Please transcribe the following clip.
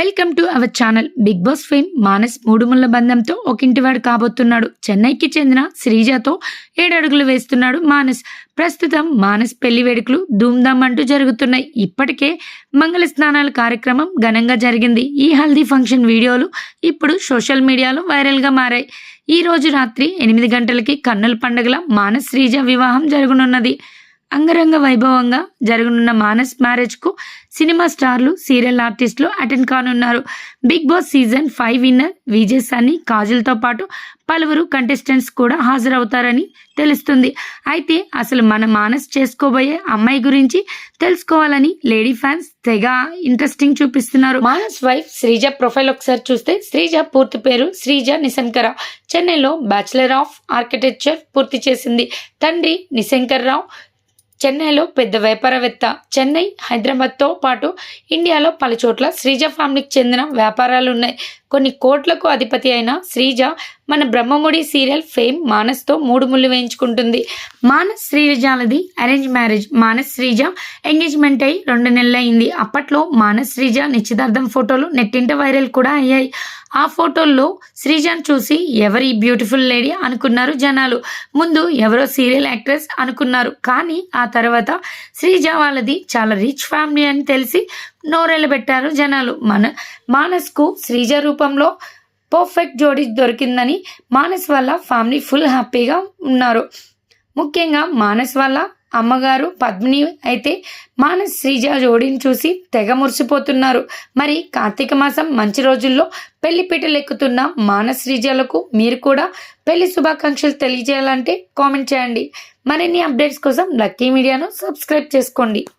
Welcome to our channel big boss fame Manas మూడు ముళ్ళ బంధంతో ఒకింటివాడు కాబోతున్నాడు. చెన్నైకి చెందిన శ్రీజతో ఏడడుగులు వేస్తున్నాడు మానస్. ప్రస్తుతం మానస్ పెళ్ళి వేడుకలు ధూమ్ధామ్ అంటూ జరుగుతున్నాయి. ఇప్పటికే మంగళ స్నానాల కార్యక్రమం ఘనంగా జరిగింది. ఈ హల్దీ ఫంక్షన్ వీడియోలు ఇప్పుడు సోషల్ మీడియాలో వైరల్గా మారాయి. ఈ రోజు రాత్రి ఎనిమిది గంటలకి కన్నుల పండుగల మానస్ శ్రీజ వివాహం జరగనున్నది. అంగరంగ వైభవంగా జరగనున్న మానస్ మ్యారేజ్కు సినిమా స్టార్లు సీరియల్ ఆర్టిస్టులు అటెండ్ కానున్నారు. Big boss season five winner Vijay Sunny కాజల్తో పాటు పలువురు కంటెస్టెంట్స్ కూడా హాజరవుతారని తెలుస్తుంది. అయితే అసలు మన మానస్ చేసుకోబోయే అమ్మాయి గురించి తెలుసుకోవాలని లేడీ ఫ్యాన్స్ తెగ ఇంట్రెస్టింగ్ చూపిస్తున్నారు. మానస్ వైఫ్ శ్రీజ ప్రొఫైల్ ఒకసారి చూస్తే శ్రీజ పూర్తి పేరు శ్రీజ నిశంకర చెన్నైలో బ్యాచిలర్ ఆఫ్ ఆర్కిటెక్చర్ పూర్తి చేసింది. తండ్రి నిశంకర్ రావు చెన్నైలో పెద్ద వ్యాపారవేత్త. చెన్నై హైదరాబాద్తో పాటు ఇండియాలో పలుచోట్ల శ్రీజ ఫ్యామిలీకి చెందిన వ్యాపారాలు ఉన్నాయి కొన్ని కోట్లకు అధిపతి అయిన శ్రీజ మన బ్రహ్మముడి సీరియల్ ఫేమ్ మానస్తో మూడు ముళ్ళు వేయించుకుంటుంది. Manas శ్రీజాలది arrange marriage Manas Sreeja engagement అయి రెండు నెలలు అయింది అప్పట్లో మానస్ శ్రీజ నిశ్చితార్థం ఫోటోలు నెట్టింట వైరల్ కూడా అయ్యాయి. ఆ ఫోటోల్లో శ్రీజాన్ చూసి ఎవరి బ్యూటిఫుల్ లేడీ అనుకున్నారు జనాలు. ముందు ఎవరో సీరియల్ యాక్ట్రెస్ అనుకున్నారు. కానీ ఆ తర్వాత శ్రీజ వాళ్ళది చాలా రిచ్ ఫ్యామిలీ అని తెలిసి నోరెళ్ళబెట్టారు జనాలు. మన మానస్కు శ్రీజ రూపంలో పర్ఫెక్ట్ జోడీ దొరికిందని మానస్ వల్ల ఫ్యామిలీ ఫుల్ హ్యాపీగా ఉన్నారు. ముఖ్యంగా మానస్ వల్ల అమ్మగారు పద్మిని అయితే మానస్ శ్రీజ జోడిని చూసి తెగ మురిసిపోతున్నారు. మరి కార్తీక మాసం మంచి రోజుల్లో పెళ్ళి పీటలెక్కుతున్న మానస్ శ్రీజలకు మీరు కూడా పెళ్ళి శుభాకాంక్షలు తెలియజేయాలంటే కామెంట్ చేయండి. మరిన్ని అప్డేట్స్ కోసం లక్కీ మీడియాను సబ్స్క్రైబ్ చేసుకోండి.